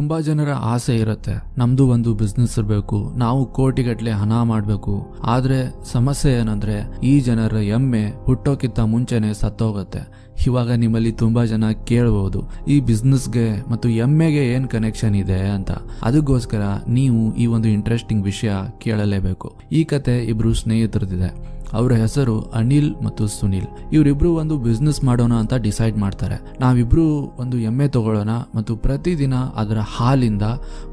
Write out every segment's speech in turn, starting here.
ತುಂಬಾ ಜನರ ಆಸೆ ಇರುತ್ತೆ. ನಮ್ದು ಒಂದು ಬಿಸ್ನೆಸ್ ಇರಬೇಕು. ನಾವು ಕೋಟಿಗಟ್ಟಲೆ ಹಣ ಮಾಡಬೇಕು. ಆದ್ರೆ ಸಮಸ್ಯೆ ಏನಂದ್ರೆ, ಈ ಜನರ ಎಮ್ಮೆ ಹುಟ್ಟೋಕ್ಕಿಂತ ಮುಂಚೆನೆ ಸತ್ತೋಗತ್ತೆ. ಇವಾಗ ನಿಮ್ಮಲ್ಲಿ ತುಂಬಾ ಜನ ಕೇಳಬಹುದು ಈ ಬಿಸ್ನೆಸ್ಗೆ ಮತ್ತು ಎಮ್ಮೆಗೆ ಏನ್ ಕನೆಕ್ಷನ್ ಇದೆ ಅಂತ. ಅದಕ್ಕೋಸ್ಕರ ನೀವು ಈ ಒಂದು ಇಂಟ್ರೆಸ್ಟಿಂಗ್ ವಿಷಯ ಕೇಳಲೇಬೇಕು. ಈ ಕತೆ ಇಬ್ರು ಸ್ನೇಹಿತರದಿದೆ ಅವರ ಹೆಸರು ಅನಿಲ್ ಮತ್ತು ಸುನಿಲ್. ಇವರಿಬ್ರು ಒಂದು ಬಿಸ್ನೆಸ್ ಮಾಡೋಣ ಅಂತ ಡಿಸೈಡ್ ಮಾಡ್ತಾರೆ. ನಾವಿಬ್ರು ಒಂದು ಎಮ್ಮೆ ತಗೊಳ್ಳೋಣ ಮತ್ತು ಪ್ರತಿದಿನ ಅದರ ಹಾಲಿಂದ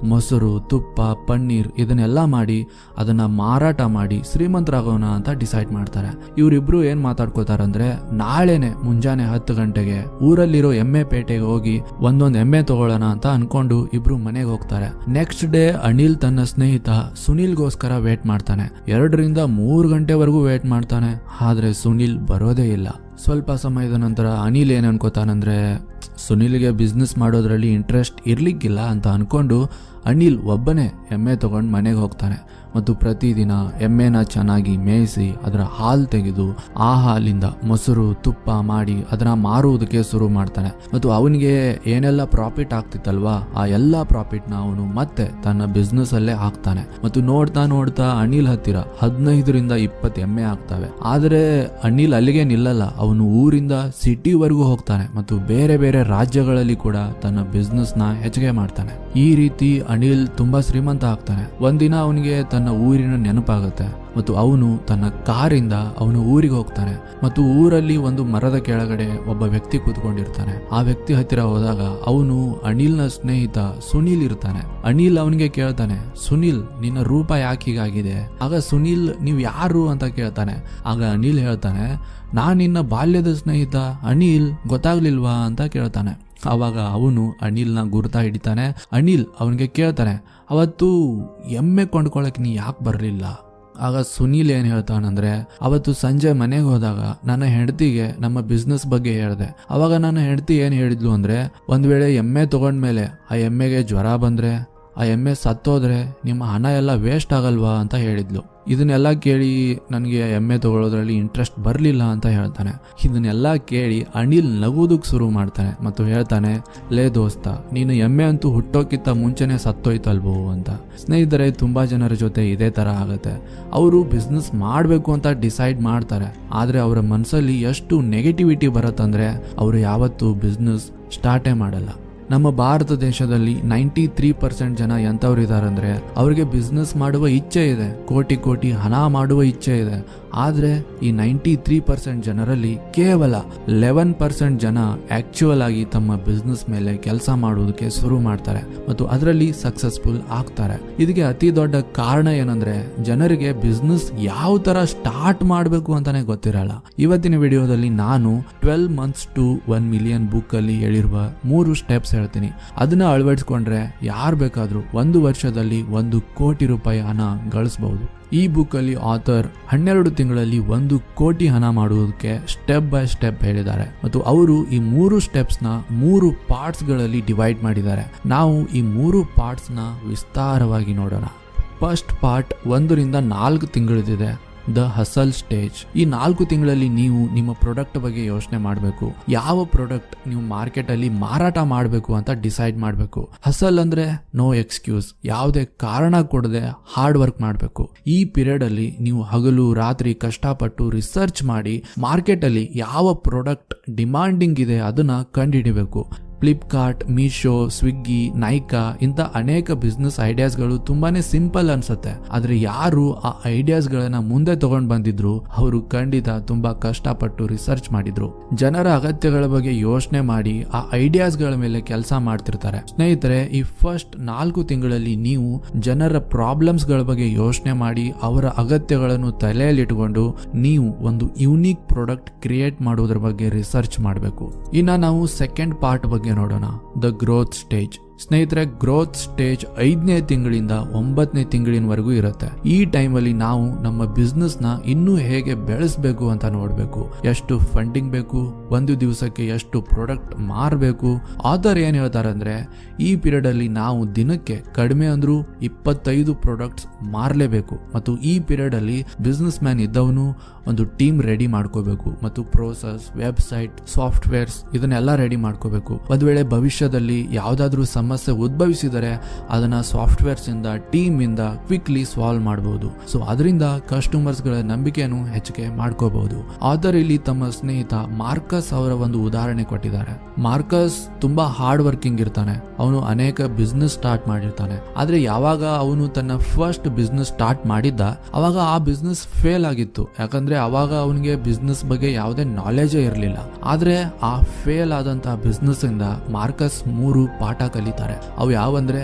ಮೊಸರು, ತುಪ್ಪ, ಪನ್ನೀರ್ ಇದನ್ನೆಲ್ಲ ಮಾಡಿ ಅದನ್ನ ಮಾರಾಟ ಮಾಡಿ ಶ್ರೀಮಂತರಾಗೋಣ ಅಂತ ಡಿಸೈಡ್ ಮಾಡ್ತಾರೆ. ಇವರಿಬ್ರು ಏನ್ ಮಾತಾಡ್ಕೋತಾರಂದ್ರೆ ನಾಳೆನೆ ಮುಂಜಾನೆ ಹತ್ತು ಗಂಟೆಗೆ ಊರಲ್ಲಿರೋ ಎಮ್ಮೆ ಪೇಟೆಗೆ ಹೋಗಿ ಒಂದೊಂದು ಎಮ್ಮೆ ತಗೊಳ್ಳೋಣ ಅಂತ ಅನ್ಕೊಂಡು ಇಬ್ರು ಮನೆಗೆ ಹೋಗ್ತಾರೆ. ನೆಕ್ಸ್ಟ್ ಡೇ ಅನಿಲ್ ತನ್ನ ಸ್ನೇಹಿತ ಸುನಿಲ್ಗೋಸ್ಕರ ವೇಟ್ ಮಾಡ್ತಾನೆ. ಎರಡರಿಂದ ಮೂರು ಗಂಟೆವರೆಗೂ ವೇಟ್ ಮಾಡ್ತಾನೆ. ಆದ್ರೆ ಸುನಿಲ್ ಬರೋದೇ ಇಲ್ಲ. ಸ್ವಲ್ಪ ಸಮಯದ ನಂತರ ಅನಿಲ್ ಏನ್ ಅನ್ಕೋತಾನಂದ್ರೆ, ಸುನಿಲ್ಗೆ ಬಿಸ್ನೆಸ್ ಮಾಡೋದ್ರಲ್ಲಿ ಇಂಟ್ರೆಸ್ಟ್ ಇರ್ಲಿಕ್ಕಿಲ್ಲ ಅಂತ ಅನ್ಕೊಂಡು ಅನಿಲ್ ಒಬ್ಬನೇ ಎಮ್ಮೆ ತಗೊಂಡು ಮನೆಗೆ ಹೋಗ್ತಾನೆ. ಮತ್ತು ಪ್ರತಿದಿನ ಎಮ್ಮೆನ ಚೆನ್ನಾಗಿ ಮೇಯಿಸಿ ಅದರ ಹಾಲು ತೆಗೆದು ಆ ಹಾಲಿಂದ ಮೊಸರು, ತುಪ್ಪ ಮಾಡಿ ಅದನ್ನ ಮಾರುವುದಕ್ಕೆ ಶುರು ಮಾಡ್ತಾನೆ. ಮತ್ತು ಅವನಿಗೆ ಏನೆಲ್ಲ ಪ್ರಾಫಿಟ್ ಆಗ್ತಿತ್ತಲ್ವಾ, ಆ ಎಲ್ಲ ಪ್ರಾಫಿಟ್ನ ಅವನು ಮತ್ತೆ ತನ್ನ ಬಿಸ್ನೆಸ್ ಅಲ್ಲೇ ಹಾಕ್ತಾನೆ. ಮತ್ತು ನೋಡ್ತಾ ನೋಡ್ತಾ ಅನಿಲ್ ಹತ್ತಿರ ಹದಿನೈದರಿಂದ ಇಪ್ಪತ್ತು ಎಮ್ಮೆ ಆಗ್ತವೆ. ಆದರೆ ಅನಿಲ್ ಅಲ್ಲಿಗೆ ನಿಲ್ಲಲ್ಲ, ಅವನು ಊರಿಂದ ಸಿಟಿವರೆಗೂ ಹೋಗ್ತಾನೆ ಮತ್ತು ಬೇರೆ ಬೇರೆ ರಾಜ್ಯಗಳಲ್ಲಿ ಕೂಡ ತನ್ನ ಬಿಸ್ನೆಸ್ನ ಹೆಚ್ಚಿಗೆ ಮಾಡ್ತಾನೆ. ಈ ರೀತಿ ಅನಿಲ್ ತುಂಬಾ ಶ್ರೀಮಂತ ಆಗ್ತಾನೆ. ಒಂದಿನ ಅವನಿಗೆ ತನ್ನ ಊರಿನ ನೆನಪಾಗುತ್ತೆ ಮತ್ತು ಅವನು ತನ್ನ ಕಾರಿಂದ ಅವನು ಊರಿಗೆ ಹೋಗ್ತಾನೆ ಮತ್ತು ಊರಲ್ಲಿ ಒಂದು ಮರದ ಕೆಳಗಡೆ ಒಬ್ಬ ವ್ಯಕ್ತಿ ಕೂತ್ಕೊಂಡಿರ್ತಾನೆ. ಆ ವ್ಯಕ್ತಿ ಹತ್ತಿರ ಹೋದಾಗ ಅವನು ಅನಿಲ್ನ ಸ್ನೇಹಿತ ಸುನೀಲ್ ಇರ್ತಾನೆ. ಅನಿಲ್ ಅವನಿಗೆ ಕೇಳ್ತಾನೆ, ಸುನೀಲ್, ನಿನ್ನ ರೂಪ ಯಾಕೆ ಹೀಗಾಗಿದೆ? ಆಗ ಸುನೀಲ್, ನೀವು ಯಾರು? ಅಂತ ಕೇಳ್ತಾನೆ. ಆಗ ಅನಿಲ್ ಹೇಳ್ತಾನೆ, ನಾನು ನಿನ್ನ ಬಾಲ್ಯದ ಸ್ನೇಹಿತ ಅನಿಲ್, ಗೊತ್ತಾಗ್ಲಿಲ್ವಾ? ಅಂತ ಕೇಳ್ತಾನೆ. ಅವಾಗ ಅವನು ಅನಿಲ್ನ ಗುರ್ತಾ ಹಿಡಿತಾನೆ. ಅನಿಲ್ ಅವನಿಗೆ ಕೇಳ್ತಾನೆ, ಅವತ್ತು ಎಮ್ಮೆ ಕೊಂಡ್ಕೊಳಕ್ ನೀ ಯಾಕೆ ಬರಲಿಲ್ಲ? ಆಗ ಸುನೀಲ್ ಏನು ಹೇಳ್ತಾನಂದ್ರೆ, ಅವತ್ತು ಸಂಜೆ ಮನೆಗೆ ಹೋದಾಗ ನನ್ನ ಹೆಂಡತಿಗೆ ನಮ್ಮ ಬಿಸ್ನೆಸ್ ಬಗ್ಗೆ ಹೇಳಿದೆ. ಅವಾಗ ನನ್ನ ಹೆಂಡತಿ ಏನು ಹೇಳಿದ್ಲು ಅಂದರೆ, ಒಂದು ವೇಳೆ ಎಮ್ಮೆ ತಗೊಂಡ್ಮೇಲೆ ಆ ಎಮ್ಮೆಗೆ ಜ್ವರ ಬಂದ್ರೆ ಆ ಎಮ್ಮೆ ಸತ್ತೋದ್ರೆ ನಿಮ್ಮ ಹಣ ಎಲ್ಲ ವೇಸ್ಟ್ ಆಗಲ್ವಾ ಅಂತ ಹೇಳಿದ್ಲು. ಇದನ್ನೆಲ್ಲ ಕೇಳಿ ನನಗೆ ಎಮ್ಮೆ ತಗೊಳ್ಳೋದ್ರಲ್ಲಿ ಇಂಟ್ರೆಸ್ಟ್ ಬರಲಿಲ್ಲ ಅಂತ ಹೇಳ್ತಾನೆ. ಇದನ್ನೆಲ್ಲ ಕೇಳಿ ಅನಿಲ್ ನಗುವುದಕ್ಕೆ ಶುರು ಮಾಡ್ತಾನೆ ಮತ್ತು ಹೇಳ್ತಾನೆ, ಲೇ ದೋಸ್ತ, ನೀನು ಎಮ್ಮೆ ಅಂತೂ ಹುಟ್ಟೋಕ್ಕಿಂತ ಮುಂಚೆನೆ ಸತ್ತೋಯ್ತಲ್ವೋ ಅಂತ. ಸ್ನೇಹಿತರೆ, ತುಂಬಾ ಜನರ ಜೊತೆ ಇದೇ ತರ ಆಗುತ್ತೆ. ಅವರು ಬಿಸ್ನೆಸ್ ಮಾಡಬೇಕು ಅಂತ ಡಿಸೈಡ್ ಮಾಡ್ತಾರೆ. ಆದರೆ ಅವರ ಮನಸ್ಸಲ್ಲಿ ಎಷ್ಟು ನೆಗೆಟಿವಿಟಿ ಬರುತ್ತಂದ್ರೆ, ಅವರು ಯಾವತ್ತೂ ಬಿಸ್ನೆಸ್ ಸ್ಟಾರ್ಟೇ ಮಾಡಲ್ಲ. ನಮ್ಮ ಭಾರತ ದೇಶದಲ್ಲಿ ನೈಂಟಿ ತ್ರೀ ಪರ್ಸೆಂಟ್ ಜನ ಎಂಥವ್ರು ಇದಾರಂದ್ರೆ ಅವ್ರಿಗೆ ಬಿಸ್ನೆಸ್ ಮಾಡುವ ಇಚ್ಛೆ ಇದೆ. ಕೋಟಿ ಕೋಟಿ ಹಣ ಮಾಡುವ ಇಚ್ಛೆ ಇದೆ. ಆದ್ರೆ ಈ ನೈಂಟಿ ತ್ರೀ ಪರ್ಸೆಂಟ್ ಜನರಲ್ಲಿ ಕೇವಲ ಲೆವೆನ್ ಪರ್ಸೆಂಟ್ ಜನ ಆಕ್ಚುಯಲ್ ಆಗಿ ತಮ್ಮ ಬಿಸ್ನೆಸ್ ಮೇಲೆ ಕೆಲಸ ಮಾಡೋದಕ್ಕೆ ಶುರು ಮಾಡ್ತಾರೆ ಮತ್ತು ಅದರಲ್ಲಿ ಸಕ್ಸಸ್ಫುಲ್ ಆಗ್ತಾರೆ. ಇದಕ್ಕೆ ಅತಿ ದೊಡ್ಡ ಕಾರಣ ಏನಂದ್ರೆ ಜನರಿಗೆ ಬಿಸ್ನೆಸ್ ಯಾವ ತರ ಸ್ಟಾರ್ಟ್ ಮಾಡಬೇಕು ಅಂತಾನೆ ಗೊತ್ತಿರಲ್ಲ. ಇವತ್ತಿನ ವಿಡಿಯೋದಲ್ಲಿ ನಾನು twelve months to one million book ಅಲ್ಲಿ ಹೇಳಿರುವ ಮೂರು ಸ್ಟೆಪ್ಸ್ ಹೇಳ್ತೀನಿ. ಅದನ್ನ ಅಳವಡಿಸ್ಕೊಂಡ್ರೆ ಯಾರು ಬೇಕಾದ್ರೂ ಒಂದು ವರ್ಷದಲ್ಲಿ ಒಂದು ಕೋಟಿ ರೂಪಾಯಿ ಹಣ ಗಳಿಸಬಹುದು ಈ ಬುಕ್ಕಲ್ಲಿ ಆಥರ್ ಹನ್ನೆರಡು ತಿಂಗಳಲ್ಲಿ ಒಂದು ಕೋಟಿ ಹಣ ಮಾಡುವುದಕ್ಕೆ ಸ್ಟೆಪ್ ಬೈ ಸ್ಟೆಪ್ ಹೇಳಿದ್ದಾರೆ. ಮತ್ತು ಅವರು ಈ ಮೂರು ಸ್ಟೆಪ್ಸ್ನ ಮೂರು ಪಾರ್ಟ್ಸ್ಗಳಲ್ಲಿ ಡಿವೈಡ್ ಮಾಡಿದ್ದಾರೆ. ನಾವು ಈ ಮೂರು ಪಾರ್ಟ್ಸ್ನ ವಿಸ್ತಾರವಾಗಿ ನೋಡೋಣ. ಫಸ್ಟ್ ಪಾರ್ಟ್ ಒಂದರಿಂದ ನಾಲ್ಕು ತಿಂಗಳದಿದೆ ದ ಹಸಲ್ ಸ್ಟೇಜ್. ಈ ನಾಲ್ಕು ತಿಂಗಳಲ್ಲಿ ನೀವು ನಿಮ್ಮ ಪ್ರಾಡಕ್ಟ್ ಬಗ್ಗೆ ಯೋಚನೆ ಮಾಡಬೇಕು. ಯಾವ ಪ್ರಾಡಕ್ಟ್ ನೀವು ಮಾರ್ಕೆಟ್ ಅಲ್ಲಿ ಮಾರಾಟ ಮಾಡಬೇಕು ಅಂತ ಡಿಸೈಡ್ ಮಾಡಬೇಕು. ಹಸಲ್ ಅಂದ್ರೆ ನೋ ಎಕ್ಸ್ಕ್ಯೂಸ್ ಯಾವುದೇ ಕಾರಣ ಕೊಡದೆ ಹಾರ್ಡ್ ವರ್ಕ್ ಮಾಡಬೇಕು. ಈ ಪೀರಿಯಡ್ ಅಲ್ಲಿ ನೀವು ಹಗಲು, ರಾತ್ರಿ ಕಷ್ಟಪಟ್ಟು ರಿಸರ್ಚ್ ಮಾಡಿ ಮಾರ್ಕೆಟ್ ಅಲ್ಲಿ ಯಾವ ಪ್ರಾಡಕ್ಟ್ ಡಿಮಾಂಡಿಂಗ್ ಇದೆ ಅದನ್ನ ಕಂಡುಹಿಡಿಬೇಕು ಫ್ಲಿಪ್ಕಾರ್ಟ್ ಮೀಶೋ ಸ್ವಿಗ್ಗಿ ನೈಕಾ ಇಂಥ ಅನೇಕ ಬಿಸ್ನೆಸ್ ಐಡಿಯಾಸ್ಗಳು ತುಂಬಾನೇ ಸಿಂಪಲ್ ಅನ್ಸುತ್ತೆ. ಆದ್ರೆ ಯಾರು ಆ ಐಡಿಯಾಸ್ಗಳನ್ನ ಮುಂದೆ ತಗೊಂಡ್ ಬಂದಿದ್ರು, ಅವರು ಖಂಡಿತ ತುಂಬಾ ಕಷ್ಟಪಟ್ಟು ರಿಸರ್ಚ್ ಮಾಡಿದ್ರು. ಜನರ ಅಗತ್ಯಗಳ ಬಗ್ಗೆ ಯೋಚನೆ ಮಾಡಿ ಆ ಐಡಿಯಾಸ್ಗಳ ಮೇಲೆ ಕೆಲಸ ಮಾಡ್ತಿರ್ತಾರೆ. ಸ್ನೇಹಿತರೆ, ಈ ಫಸ್ಟ್ ನಾಲ್ಕು ತಿಂಗಳಲ್ಲಿ ನೀವು ಜನರ ಪ್ರಾಬ್ಲಮ್ಸ್ಗಳ ಬಗ್ಗೆ ಯೋಚನೆ ಮಾಡಿ ಅವರ ಅಗತ್ಯಗಳನ್ನು ತಲೆಯಲ್ಲಿಟ್ಟುಕೊಂಡು ನೀವು ಒಂದು ಯುನೀಕ್ ಪ್ರಾಡಕ್ಟ್ ಕ್ರಿಯೇಟ್ ಮಾಡೋದ್ರ ಬಗ್ಗೆ ರಿಸರ್ಚ್ ಮಾಡಬೇಕು. ಇನ್ನ ನಾವು ಸೆಕೆಂಡ್ ಪಾರ್ಟ್ ಬಗ್ಗೆ ನೋಡೋಣ ದ ಗ್ರೋತ್ ಸ್ಟೇಜ್ ಸ್ನೇಹಿತರೆ ಗ್ರೋತ್ ಸ್ಟೇಜ್ ಐದನೇ ತಿಂಗಳಿಂದ ಒಂಬತ್ತನೇ ತಿಂಗಳಿನವರೆಗೂ ಇರುತ್ತೆ. ಈ ಟೈಮಲ್ಲಿ ನಾವು ನಮ್ಮ ಬಿಸ್ನೆಸ್ನ ಇನ್ನೂ ಹೇಗೆ ಬೆಳೆಸಬೇಕು ಅಂತ ನೋಡಬೇಕು. ಎಷ್ಟು ಫಂಡಿಂಗ್ ಬೇಕು, ಒಂದು ದಿವಸಕ್ಕೆ ಎಷ್ಟು ಪ್ರಾಡಕ್ಟ್ ಮಾರಬೇಕು. ಆಥರ್ ಏನ್ ಹೇಳ್ತಾರೆ ಅಂದ್ರೆ, ಈ ಪೀರಿಯಡ್ ಅಲ್ಲಿ ನಾವು ದಿನಕ್ಕೆ ಕಡಿಮೆ ಅಂದ್ರೂ ಇಪ್ಪತ್ತೈದು ಪ್ರಾಡಕ್ಟ್ಸ್ ಮಾರಲೇಬೇಕು. ಮತ್ತು ಈ ಪೀರಿಯಡ್ ಅಲ್ಲಿ ಬಿಸ್ನೆಸ್ ಮ್ಯಾನ್ ಇದ್ದವನು ಒಂದು ಟೀಮ್ ರೆಡಿ ಮಾಡ್ಕೋಬೇಕು. ಮತ್ತು ಪ್ರೋಸೆಸ್ ವೆಬ್ಸೈಟ್ ಸಾಫ್ಟ್ವೇರ್ಸ್ ಇದನ್ನೆಲ್ಲ ರೆಡಿ ಮಾಡ್ಕೋಬೇಕು. ಒಂದ್ ವೇಳೆ ಭವಿಷ್ಯದಲ್ಲಿ ಯಾವ್ದಾದ್ರೂ ಸಮಸ್ಯೆ ಉದ್ಭವಿಸಿದರೆ ಅದನ್ನ ಸಾಫ್ಟ್ವೇರ್ಸ್ ಇಂದ ಟೀಮ್ ಇಂದ ಕ್ವಿಕ್ಲಿ ಸಾಲ್ವ್ ಮಾಡಬಹುದು ಸೊ ಅದರಿಂದ ಕಸ್ಟಮರ್ಸ್ಗಳ ನಂಬಿಕೆಯನ್ನು ಹೆಚ್ಚಿಗೆ ಮಾಡ್ಕೋಬಹುದು ಆದರೆ ಇಲ್ಲಿ ತಮ್ಮ ಸ್ನೇಹಿತ ಮಾರ್ಕಸ್ ಅವರ ಒಂದು ಉದಾಹರಣೆ ಕೊಟ್ಟಿದ್ದಾರೆ. ಮಾರ್ಕಸ್ ತುಂಬಾ ಹಾರ್ಡ್ ವರ್ಕಿಂಗ್ ಇರ್ತಾನೆ. ಅವನು ಅನೇಕ ಬಿಸ್ನೆಸ್ ಸ್ಟಾರ್ಟ್ ಮಾಡಿರ್ತಾನೆ. ಆದ್ರೆ ಯಾವಾಗ ಅವನು ತನ್ನ ಫಸ್ಟ್ ಬಿಸ್ನೆಸ್ ಸ್ಟಾರ್ಟ್ ಮಾಡಿದ್ದ, ಅವಾಗ ಆ ಬಿಸ್ನೆಸ್ ಫೇಲ್ ಆಗಿತ್ತು. ಯಾಕಂದ್ರೆ ಅವಾಗ ಅವನಿಗೆ ಬಿಸ್ನೆಸ್ ಬಗ್ಗೆ ಯಾವುದೇ ನಾಲೆಜೇ ಇರಲಿಲ್ಲ. ಆದ್ರೆ ಆ ಫೇಲ್ ಆದಂತಹ ಬಿಸ್ನೆಸ್ ಇಂದ ಮಾರ್ಕಸ್ ಮೂರು ಪಾಠ ಕಲಿತಾರೆ ಅವು ಯಾವಂದ್ರೆ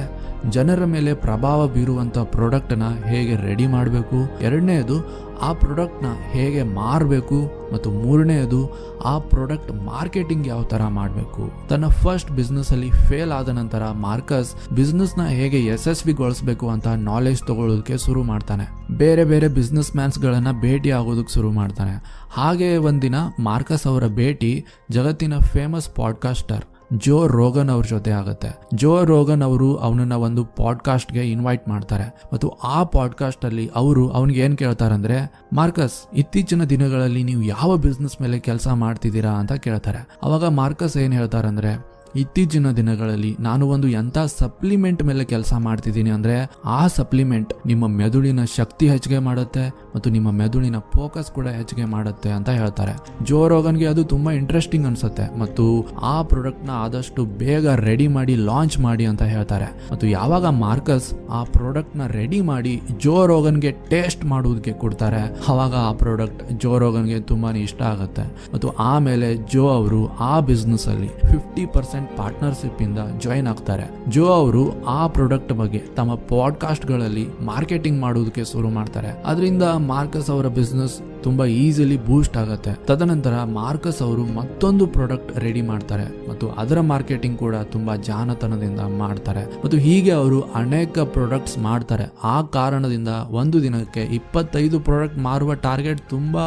ಜನರ ಮೇಲೆ ಪ್ರಭಾವ ಬೀರುವಂತ ಪ್ರಾಡಕ್ಟ್ನ ಹೇಗೆ ರೆಡಿ ಮಾಡಬೇಕು, ಎರಡನೇದು ಆ ಪ್ರಾಡಕ್ಟ್ನ ಹೇಗೆ ಮಾರಬೇಕು ಮತ್ತು ಮೂರನೆಯದು ಆ ಪ್ರಾಡಕ್ಟ್ ಮಾರ್ಕೆಟಿಂಗ್ ಯಾವ ತರ ಮಾಡಬೇಕು. ತನ್ನ ಫಸ್ಟ್ ಬಿಸ್ನೆಸ್ಸಲ್ಲಿ ಫೇಲ್ ಆದ ನಂತರ ಮಾರ್ಕಸ್ ಬಿಸ್ನೆಸ್ನ ಹೇಗೆ ಯಶಸ್ವಿಗೊಳಿಸಬೇಕು ಅಂತ ನಾಲೆಜ್ ತಗೊಳ್ಳೋದಕ್ಕೆ ಶುರು ಮಾಡ್ತಾನೆ. ಬೇರೆ ಬೇರೆ ಬಿಸ್ನೆಸ್ ಮ್ಯಾನ್ಸ್ಗಳನ್ನು ಭೇಟಿ ಆಗೋದಕ್ಕೆ ಶುರು ಮಾಡ್ತಾನೆ. ಹಾಗೆ ಒಂದಿನ ಮಾರ್ಕಸ್ ಅವರ ಭೇಟಿ ಜಗತ್ತಿನ ಫೇಮಸ್ ಪಾಡ್ಕಾಸ್ಟರ್ ಜೋ ರೋಗನ್ ಅವ್ರ ಜೊತೆ ಆಗುತ್ತೆ. ಜೋ ರೋಗನ್ ಅವರು ಅವನನ್ನ ಒಂದು ಪಾಡ್ಕಾಸ್ಟ್ಗೆ ಇನ್ವೈಟ್ ಮಾಡ್ತಾರೆ. ಮತ್ತು ಆ ಪಾಡ್ಕಾಸ್ಟ್ ಅಲ್ಲಿ ಅವರು ಅವನಿಗೆ ಏನ್ ಕೇಳ್ತಾರಂದ್ರೆ, ಮಾರ್ಕಸ್, ಇತ್ತೀಚಿನ ದಿನಗಳಲ್ಲಿ ನೀವು ಯಾವ ಬಿಸ್ನೆಸ್ ಮೇಲೆ ಕೆಲಸ ಮಾಡ್ತಿದ್ದೀರಾ? ಅಂತ ಕೇಳ್ತಾರೆ. ಅವಾಗ ಮಾರ್ಕಸ್ ಏನ್ ಹೇಳ್ತಾರಂದ್ರೆ ಇತ್ತೀಚಿನ ದಿನಗಳಲ್ಲಿ ನಾನು ಒಂದು ಎಂಥ ಸಪ್ಲಿಮೆಂಟ್ ಮೇಲೆ ಕೆಲಸ ಮಾಡ್ತಿದ್ದೀನಿ ಅಂದ್ರೆ ಆ ಸಪ್ಲಿಮೆಂಟ್ ನಿಮ್ಮ ಮೆದುಳಿನ ಶಕ್ತಿ ಹೆಚ್ಚಿಗೆ ಮಾಡುತ್ತೆ ಮತ್ತು ನಿಮ್ಮ ಮೆದುಳಿನ ಫೋಕಸ್ ಕೂಡ ಹೆಚ್ಚಿಗೆ ಮಾಡುತ್ತೆ ಅಂತ ಹೇಳ್ತಾರೆ. ಜೋ ರೋಗನ್ಗೆ ಅದು ತುಂಬಾ ಇಂಟ್ರೆಸ್ಟಿಂಗ್ ಅನ್ಸುತ್ತೆ ಮತ್ತು ಆ ಪ್ರಾಡಕ್ಟ್ನ ಆದಷ್ಟು ಬೇಗ ರೆಡಿ ಮಾಡಿ ಲಾಂಚ್ ಮಾಡಿ ಅಂತ ಹೇಳ್ತಾರೆ. ಮತ್ತು ಯಾವಾಗ ಮಾರ್ಕಸ್ ಆ ಪ್ರಾಡಕ್ಟ್ನ ರೆಡಿ ಮಾಡಿ ಜೋ ರೋಗನ್ಗೆ ಟೇಸ್ಟ್ ಮಾಡುವುದಕ್ಕೆ ಕೊಡ್ತಾರೆ, ಅವಾಗ ಆ ಪ್ರಾಡಕ್ಟ್ ಜೋ ರೋಗನ್ಗೆ ತುಂಬಾನೇ ಇಷ್ಟ ಆಗುತ್ತೆ. ಮತ್ತು ಆಮೇಲೆ ಜೋ ಅವರು ಆ ಬಿಸ್ನೆಸ್ ಅಲ್ಲಿ ಫಿಫ್ಟಿ ಪರ್ಸೆಂಟ್ ಪಾರ್ಟ್ನರ್ಶಿಪ್ ಇಂದ ಜಾಯಿನ್ ಆಗ್ತಾರೆ. ಜೋ ಅವರು ಆ ಪ್ರಾಡಕ್ಟ್ ಬಗ್ಗೆ ತಮ್ಮ ಪಾಡ್ಕಾಸ್ಟ್ಗಳಲ್ಲಿ ಮಾರ್ಕೆಟಿಂಗ್ ಮಾಡೋದಕ್ಕೆ ಶುರು ಮಾಡ್ತಾರೆ. ಅದರಿಂದ ಮಾರ್ಕಸ್ ಅವರ ಬಿಸ್ನೆಸ್ ತುಂಬಾ ಈಸಿಲಿ ಬೂಸ್ಟ್ ಆಗುತ್ತೆ. ತದನಂತರ ಮಾರ್ಕಸ್ ಅವರು ಮತ್ತೊಂದು ಪ್ರಾಡಕ್ಟ್ ರೆಡಿ ಮಾಡ್ತಾರೆ ಮತ್ತು ಅದರ ಮಾರ್ಕೆಟಿಂಗ್ ಕೂಡ ತುಂಬಾ ಜಾನತನದಿಂದ ಮಾಡ್ತಾರೆ. ಮತ್ತು ಹೀಗೆ ಅವರು ಅನೇಕ ಪ್ರಾಡಕ್ಟ್ಸ್ ಮಾಡ್ತಾರೆ. ಆ ಕಾರಣದಿಂದ ಒಂದು ದಿನಕ್ಕೆ ಇಪ್ಪತ್ತೈದು ಪ್ರಾಡಕ್ಟ್ ಮಾರುವ ಟಾರ್ಗೆಟ್ ತುಂಬಾ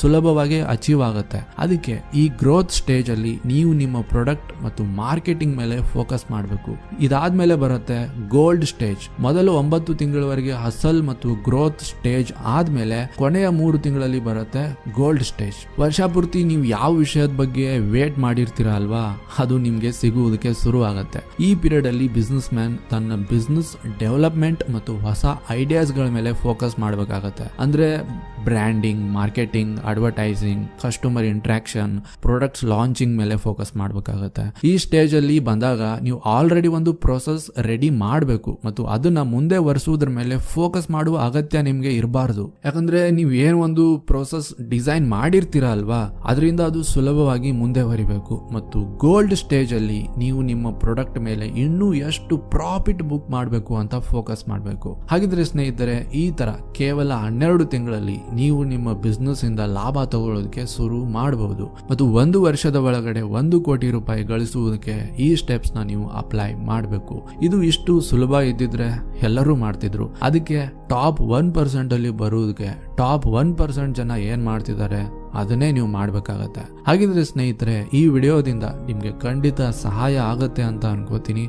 ಸುಲಭವಾಗಿ ಅಚೀವ್ ಆಗುತ್ತೆ. ಅದಕ್ಕೆ ಈ ಗ್ರೋತ್ ಸ್ಟೇಜ್ ಅಲ್ಲಿ ನೀವು ನಿಮ್ಮ ಪ್ರಾಡಕ್ಟ್ ಮತ್ತು ಮಾರ್ಕೆಟಿಂಗ್ ಮೇಲೆ ಫೋಕಸ್ ಮಾಡಬೇಕು. ಇದಾದ್ಮೇಲೆ ಬರುತ್ತೆ ಗೋಲ್ಡ್ ಸ್ಟೇಜ್. ಮೊದಲು ಒಂಬತ್ತು ತಿಂಗಳವರೆಗೆ ಹಸಲ್ ಮತ್ತು ಗ್ರೋತ್ ಸ್ಟೇಜ್ ಆದ್ಮೇಲೆ ಕೊನೆಯ ಮೂರು ತಿಂಗಳಲ್ಲಿ ಬರುತ್ತೆ ಗೋಲ್ಡ್ ಸ್ಟೇಜ್. ವರ್ಷ ಪೂರ್ತಿ ನೀವು ಯಾವ ವಿಷಯದ ಬಗ್ಗೆ ವೇಟ್ ಮಾಡಿರ್ತೀರ ಅಲ್ವಾ? ಅದು ನಿಮ್ಗೆ ಸಿಗುವುದಕ್ಕೆ ಶುರು ಆಗುತ್ತೆ ಈ ಪೀರಿಯಡ್ ಅಲ್ಲಿ ಬಿಸ್ನೆಸ್ ಮ್ಯಾನ್ ತನ್ನ ಬಿಸ್ನೆಸ್ ಡೆವಲಪ್ಮೆಂಟ್ ಮತ್ತು ಹೊಸ ಐಡಿಯಾಸ್ಗಳ ಮೇಲೆ ಫೋಕಸ್ ಮಾಡಬೇಕಾಗತ್ತೆ. ಅಂದ್ರೆ branding marketing advertising customer interaction products launching ಮೇಲೆ ಫೋಕಸ್ ಮಾಡಬೇಕಾಗತ್ತೆ. ಈ ಸ್ಟೇಜ್ ಅಲ್ಲಿ ಬಂದಾಗ ನೀವು ಆಲ್ರೆಡಿ ಒಂದು ಪ್ರೊಸೆಸ್ ರೆಡಿ ಮಾಡಬೇಕು ಮತ್ತು ಅದನ್ನ ಮುಂದೆ ವರ್ಷುವುದ್ರ ಮೇಲೆ ಫೋಕಸ್ ಮಾಡುವ ಅಗತ್ಯ ನಿಮ್ಗೆ ಇರಬಾರ್ದು. ಯಾಕಂದ್ರೆ ನೀವು ಏನು ಒಂದು ಪ್ರೊಸೆಸ್ ಡಿಸೈನ್ ಮಾಡಿರ್ತೀರ ಅಲ್ವಾ? ಅದರಿಂದ ಅದು ಸುಲಭವಾಗಿ ಮುಂದೆ ಬರಿಬೇಕು ಮತ್ತು ಗೋಲ್ಡ್ ಸ್ಟೇಜ್ ಅಲ್ಲಿ ನೀವು ನಿಮ್ಮ ಪ್ರಾಡಕ್ಟ್ ಮೇಲೆ ಇನ್ನೂ ಎಷ್ಟು ಪ್ರಾಫಿಟ್ ಬುಕ್ ಮಾಡಬೇಕು ಅಂತ ಫೋಕಸ್ ಮಾಡಬೇಕು. ಹಾಗಿದ್ರೆ ಸ್ನೇಹಿತರೆ, ಈ ತರ ಕೇವಲ ಹನ್ನೆರಡು ತಿಂಗಳಲ್ಲಿ ನೀವು ನಿಮ್ಮ ಬಿಸ್ನೆಸ್ ಇಂದ ಲಾಭ ತಗೊಳ್ಳೋದಕ್ಕೆ ಶುರು ಮಾಡಬಹುದು. ಮತ್ತು ಒಂದು ವರ್ಷದ ಒಳಗಡೆ ಒಂದು ಕೋಟಿ ರೂಪಾಯಿ ಗಳಿಸುವುದಕ್ಕೆ ಈ ಸ್ಟೆಪ್ಸ್ನ ನೀವು ಅಪ್ಲೈ ಮಾಡಬೇಕು. ಇದು ಇಷ್ಟು ಸುಲಭ ಇದ್ದಿದ್ರೆ ಎಲ್ಲರೂ ಮಾಡ್ತಿದ್ರು. ಅದಕ್ಕೆ ಟಾಪ್ ಒನ್ ಪರ್ಸೆಂಟ್ ಅಲ್ಲಿ ಬರುವುದಕ್ಕೆ ಟಾಪ್ ಒನ್ ಪರ್ಸೆಂಟ್ ಜನ ಏನ್ ಮಾಡ್ತಿದ್ದಾರೆ ಅದನ್ನೇ ನೀವು ಮಾಡ್ಬೇಕಾಗತ್ತೆ. ಹಾಗಿದ್ರೆ ಸ್ನೇಹಿತರೆ, ಈ ವಿಡಿಯೋದಿಂದ ನಿಮ್ಗೆ ಖಂಡಿತ ಸಹಾಯ ಆಗತ್ತೆ ಅಂತ ಅನ್ಕೋತೀನಿ.